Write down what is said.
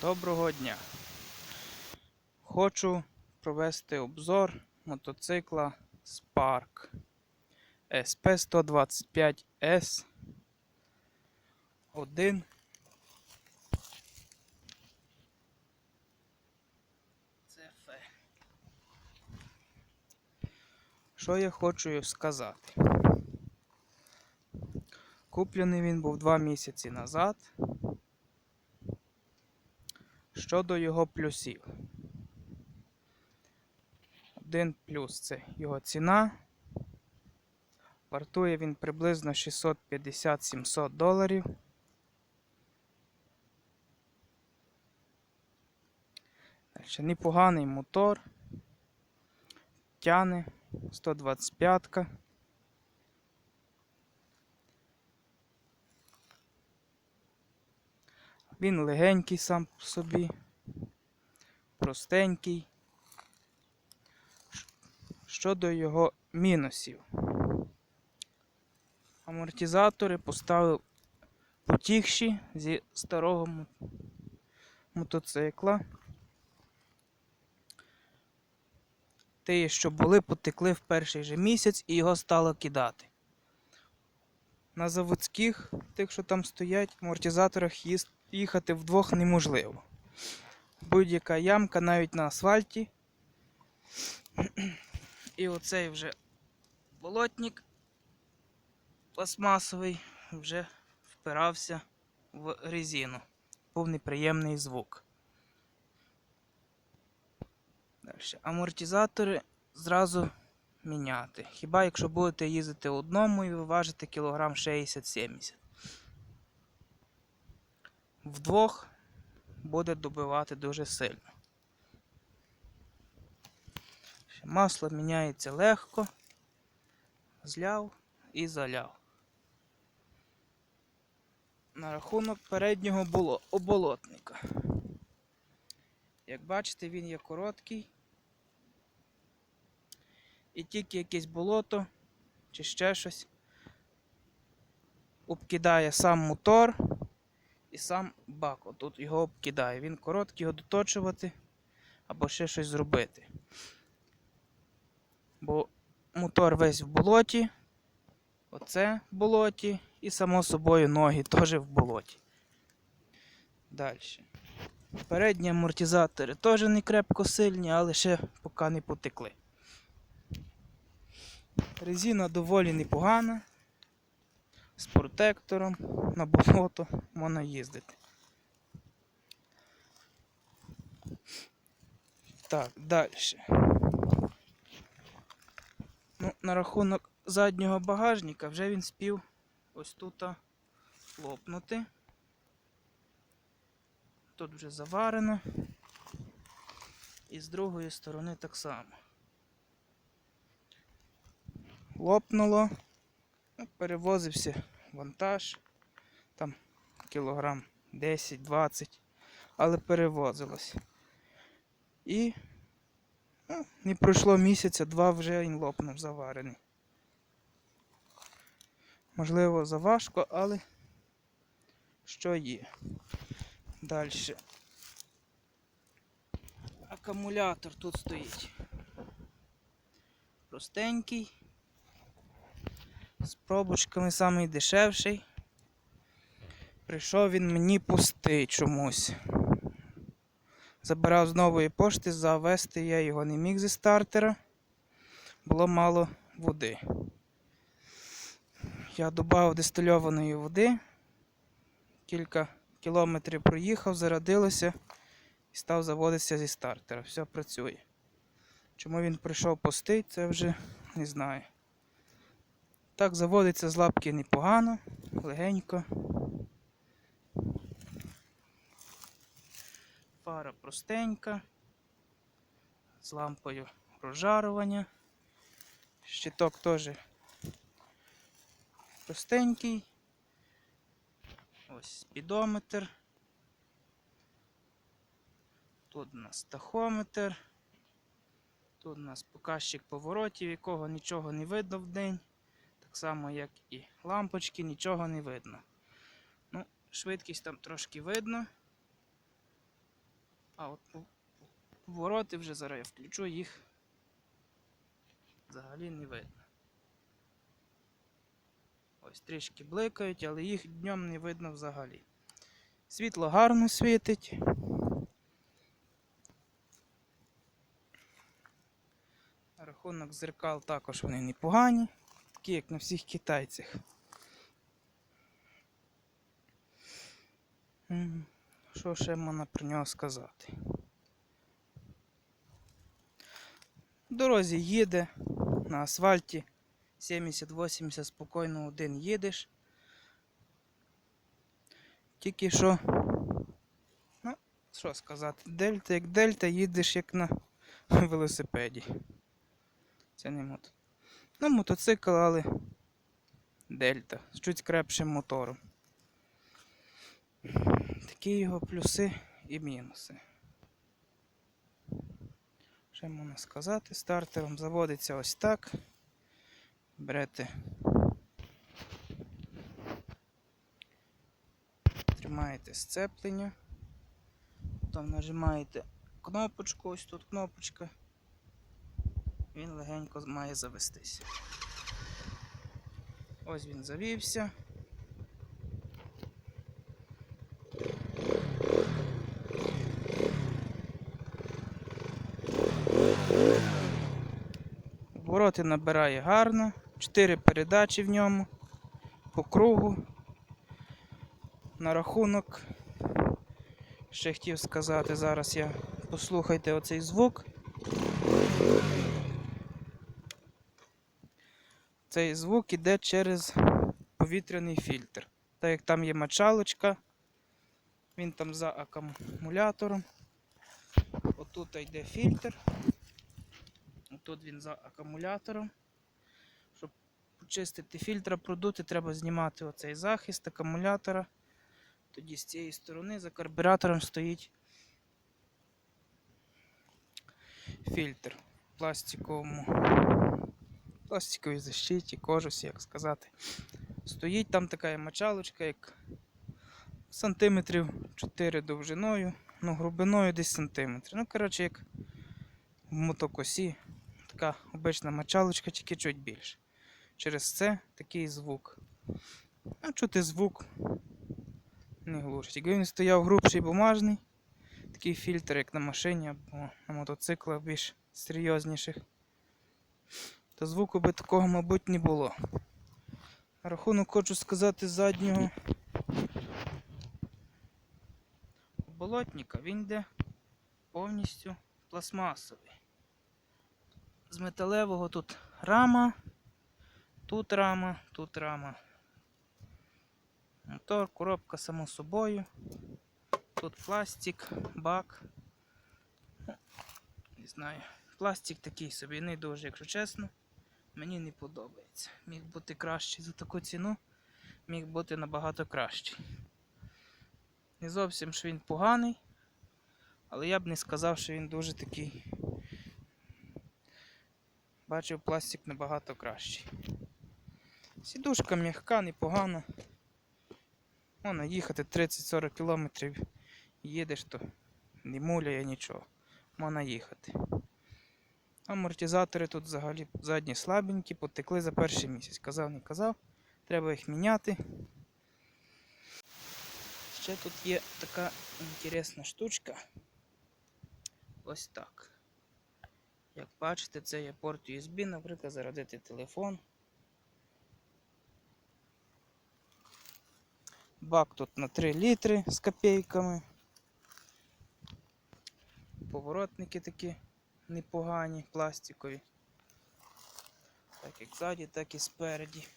Доброго дня. Хочу провести обзор мотоцикла Spark SP125S 1 CF. Що я хочу сказати? Куплений він був 2 місяці назад. Щодо його плюсів. Один плюс це його ціна. Вартує він приблизно 650-700 доларів. Дальше непоганий мотор. Тяне 125. -ка. Він легенький сам по собі, простенький. Щодо його мінусів. Амортизатори поставив потігші зі старого мотоцикла. Ті, що були, потекли в перший же місяць і його стало кидати. На заводських, тих, що там стоять, амортизаторах їхати вдвох неможливо. Будь-яка ямка навіть на асфальті. І оцей вже болотник пластмасовий вже впирався в резину. Був неприємний звук. Далі. Амортизатори зразу міняти. Хіба якщо будете їздити одному і ви важите кілограм 60-70. Вдвох буде добивати дуже сильно. Масло міняється легко, зляв і заляв. На рахунок переднього оболотника. Як бачите, він є короткий. І тільки якесь болото чи ще щось обкидає сам мотор і сам бак. Отут його обкидає. Він короткий, його доточувати або ще щось зробити. Бо мотор весь в болоті, оце в болоті, і само собою ноги теж в болоті. Далі. Передні амортизатори теж не крепко сильні, але ще поки не потекли. Резина доволі непогана. З протектором на болото можна їздити. Так, далі. Ну, на рахунок заднього багажника вже він спів ось тут лопнути. Тут вже заварено. І з другої сторони так само. Лопнуло, ну, перевозився вантаж, там кілограм 10-20, але перевозилось. І ну, не пройшло місяця, два вже він лопнув заварений. Можливо, заважко, але що є. Далі. Акумулятор тут стоїть. Простенький. З пробочками самий дешевший. Прийшов він мені пустий чомусь. Забирав з нової пошти, завести я його не міг зі стартера. Було мало води. Я додав дистильованої води. Кілька кілометрів проїхав, зарядилося і став заводитися зі стартера. Все працює. Чому він прийшов пустий, це вже не знаю. Так, заводиться з лапки непогано, легенько. Фара простенька, з лампою розжарування. Щиток теж простенький. Ось спідометр. Тут у нас тахометр. Тут у нас показчик поворотів, якого нічого не видно в день. Так само, як і лампочки, нічого не видно. Ну, швидкість там трошки видно. А от повороти вже зараз я включу, їх взагалі не видно. Ось трішки бликають, але їх днем не видно взагалі. Світло гарно світить. Рахунок зеркал також вони непогані, такі як на всіх китайцях. Що ще можна про нього сказати? В дорозі їде на асфальті 70-80 спокійно один їдеш. Тільки що, ну, що сказати, дельта як дельта, їдеш як на велосипеді. Це не мото. Ну, мотоцикл, але дельта з чуть крепшим мотором. Такі його плюси і мінуси. Що можна сказати? Стартером заводиться ось так. Берете. Тримаєте сцеплення. Потім нажимаєте кнопочку, ось тут кнопочка. Він легенько має завестися. Ось він завівся. Обороти набирає гарно. Чотири передачі в ньому по кругу. На рахунок. Ще хотів сказати, зараз я послухайте оцей звук. Цей звук іде через повітряний фільтр. Так як там є мочалочка, він там за акумулятором. Отут йде фільтр. Тут він за акумулятором. Щоб почистити фільтр, продути, треба знімати оцей захист акумулятора. Тоді з цієї сторони за карбюратором стоїть фільтр в пластиковому. Пластиковій защиті, кожусі, як сказати. Стоїть там така мочалочка, як сантиметрів 4 довжиною, ну глибиною десь сантиметр. Ну, коротше, як в мотокосі така обична мочалочка, тільки чуть більше. Через це такий звук. А чути звук не глушить. Якби він стояв грубший бумажний, такий фільтр, як на машині або на мотоциклах більш серйозніших, то звуку би такого, мабуть, не було. Рахунок хочу сказати заднього болотника, він йде повністю пластмасовий з металевого тут рама, тут рама, тут рама. Мотор, коробка само собою. Тут пластик, бак. Не знаю. Пластик такий собі не дуже, якщо чесно. Мені не подобається. Міг бути кращий за таку ціну, міг бути набагато кращий. Не зовсім що він поганий, але я б не сказав, що він дуже такий Бачив пластик набагато кращий. Сідушка м'яка, непогана. Вона їхати 30-40 кілометрів їдеш, то не муляє нічого. Можна їхати. Амортизатори тут взагалі задні слабенькі, потекли за перший місяць. Казав, не казав, треба їх міняти. Ще тут є така інтересна штучка. Ось так. Як бачите, це є порт USB, наприклад, зарядити телефон. Бак тут на 3 літри з копійками. Поворотники такі непогані, пластикові. Так як ззаді, так і спереді.